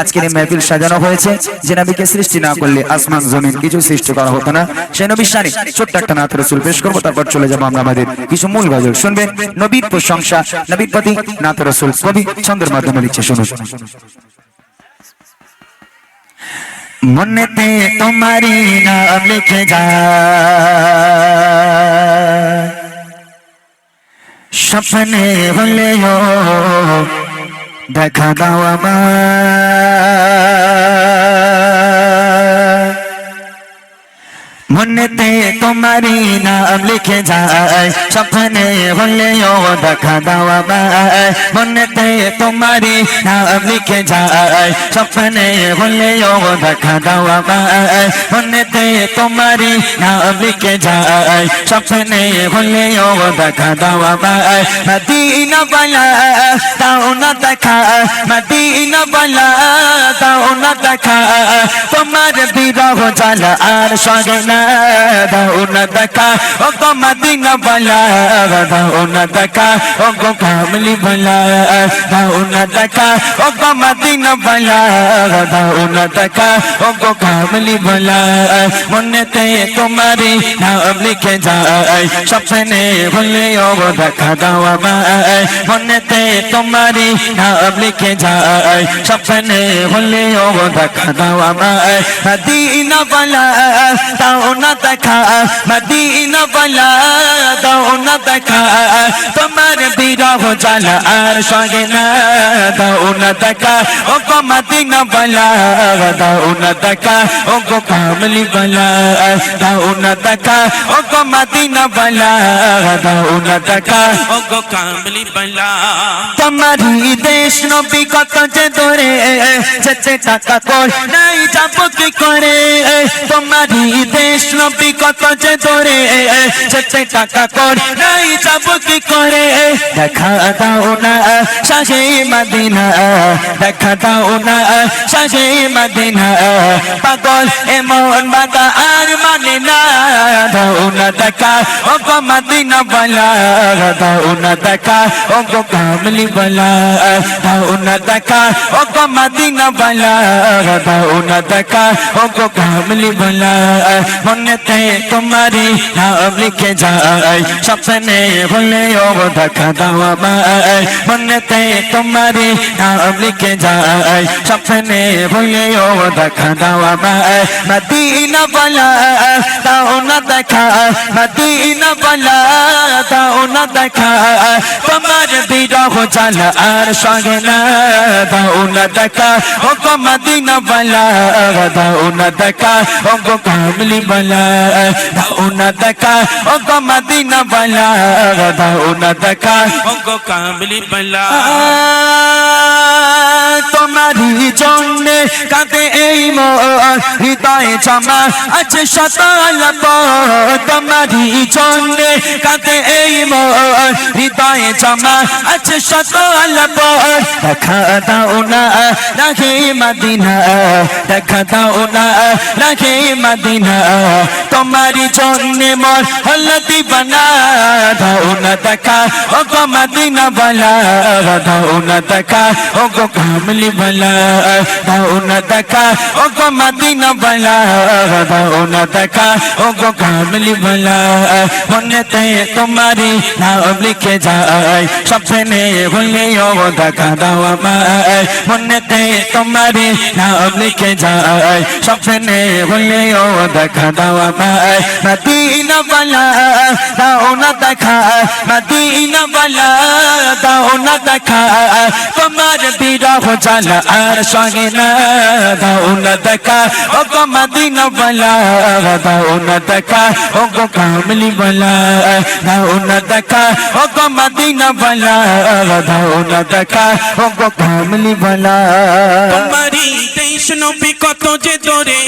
আজকের এই মেহফিল সাজানো হয়েছে। যে নবীকে সৃষ্টি না করলে আসমান, জমিন কিছু সৃষ্টি করা হতো না। সেই নবীর শানে ছোট্ট একটা নাথ রসুল পেশ করব, তারপর চলে যাব আমরা আমাদের কিছু মূল গজল। শুনবেন নবীর প্রশংসা, নবীর প্রতি নাথ রসুল কবি ছন্দের মাধ্যমে লিখছে শুনুন। মনেতে তোমারি নাম লিখে যায় স্বপ্নে হলেও দেখা দাও আমার মনেতে তোমারি নাম লিখে যায়, স্বপ্নে হলেও দেখা দাও আমায়। মনেতে তোমারি নাম লিখে যায়, স্বপ্নে হলেও দেখা দাও আমায়। মনেতে তোমারি নাম লিখে যায়, স্বপ্নে হলেও দেখা দাও আমায়। মদিনা বালা তাও না দেখা। মদিনা বালা তাও না দেখা। তোমার বিরহ জ্বালা আর সগে না দাও না দেখা ও গো মদিনা বালা দাও না দেখা ও গো কামলি বালা দাও না দেখা ও গো মদিনা বালা দাও না দেখা ও গো কামলি বালা মনেতে তোমারি নাম লিখে যায় স্বপ্নে হলেও দেখা দাও আমায় মনেতে তোমারি নাম লিখে যায় স্বপ্নে হলেও না দেখা তোমার বিরহ জ্বালা আর সঙ্গে না দাও না দেখা ও গো মদিনা বালা দাও না দেখা ও গো কামলি বালা দাও না দেখা ও গো মদিনা বালা দাও না দেখা ও গো কামলি বালা তোমারি দেশ নবী কত যে দূরে যেতে টাকা কর নাই যাব কি করে তোমারি দেশ নবী কত যে দূরে যেতে টাকা কর নাই যাব কি করে দেখা দাও না শাহে মদিনা। দেখা দাও না শাহে মদিনা। পাগল এমন বাদা আর মানে না। দাও না দেখা ও গো মদিনা বলা। দাও না দেখা ও গো কামলি বলা। দাও না দেখা ও গো মদিনা বলা। দাও না দেখা ও গো কামলি বলা। মনেতে তোমারি নাম লিখে যায়। স্বপ্নে হলে ও দেখা আমায় মনেতে তোমারি নাম লিখে যায় স্বপ্নে হলে ও দেখা দাও আমায় মদিনা বলা দাও না দেখা মদিনা বলা দাও না দেখা তোমার বিরহ জ্বালা আর সঙ্গে না দাও না দেখা ও গো মদিনা বলা দাও না দেখা ও গো কামলি বলা দাও না দেখা ও গো মদিনা বলা দাও না দেখা ও গো কামলি বালা। তোমারি জন্যে কাঁদে এই মোর হৃদয়ে জমা আছে সতাল তোমারি জন্যে কাঁদে এই মোর হৃদয়ে জমা আছে সতাল দেখা দাও না রাখে মদিনা, দেখা দাও না রাখে মদিনা। তোমারি জন্যে মোর হলদি বানা, দাও না দেখা ও গো মদিনা বলা। দাও না দেখা ও গো কামলি বলা দাও না দেখা ও গো মদিনা বলা দাও না দেখা ও গো কামলি বলা মনেতে তোমারি নাম লিখে যায় স্বপ্নে হলে ও দেখা দাও আমায় মনেতে তোমারি নাম লিখে যায় স্বপ্নে হলে ও দেখা দাও আমায় মদিনা বলা দাও না দেখা মদিনা বলা দাও না দেখা তোমার বিরহ জ্বালা আর সঙ্গে না দাও না দেখা ও গো মদিনা বলা দাও না দেখা ও গো কামলি বলা দাও না দেখা ও গো মদিনা বলা দাও না দেখা ও গো কামলি বলা তোমারি দেশ নবী কত যে দূরে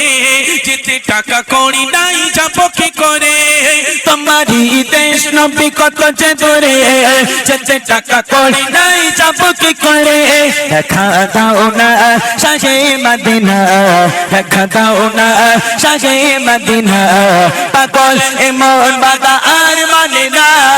যেতে টাকা করি নাই যাব কি করে তোমারি দেশ নবী কত যে দূরে, যেতে টাকা করি নাই, যাব কি করে? দেখা দাও না শাহে মদিনা, দেখা দাও না শাহে মদিনা, পাগল এমন বাদা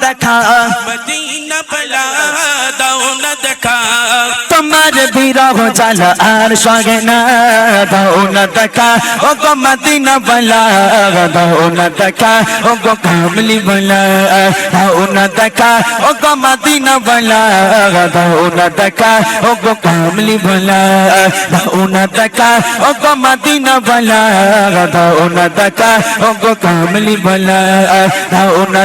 স্বপ্নে ভুলে ও দেখা দাও আমায় মদিনা বালা দাও না দেখা মদিনা বলা দাও না দেখা তোমার বিরহ জাল আর সগে না দাও না দেখা ও গো মদিনা বালা দাও না দেখা ও গো কামলি বালা দাও না দেখা ও গো মদিনা বালা দাও না দেখা ও গো কামলি বালা দাও না দেখা ও গো মদিনা বালা দাও না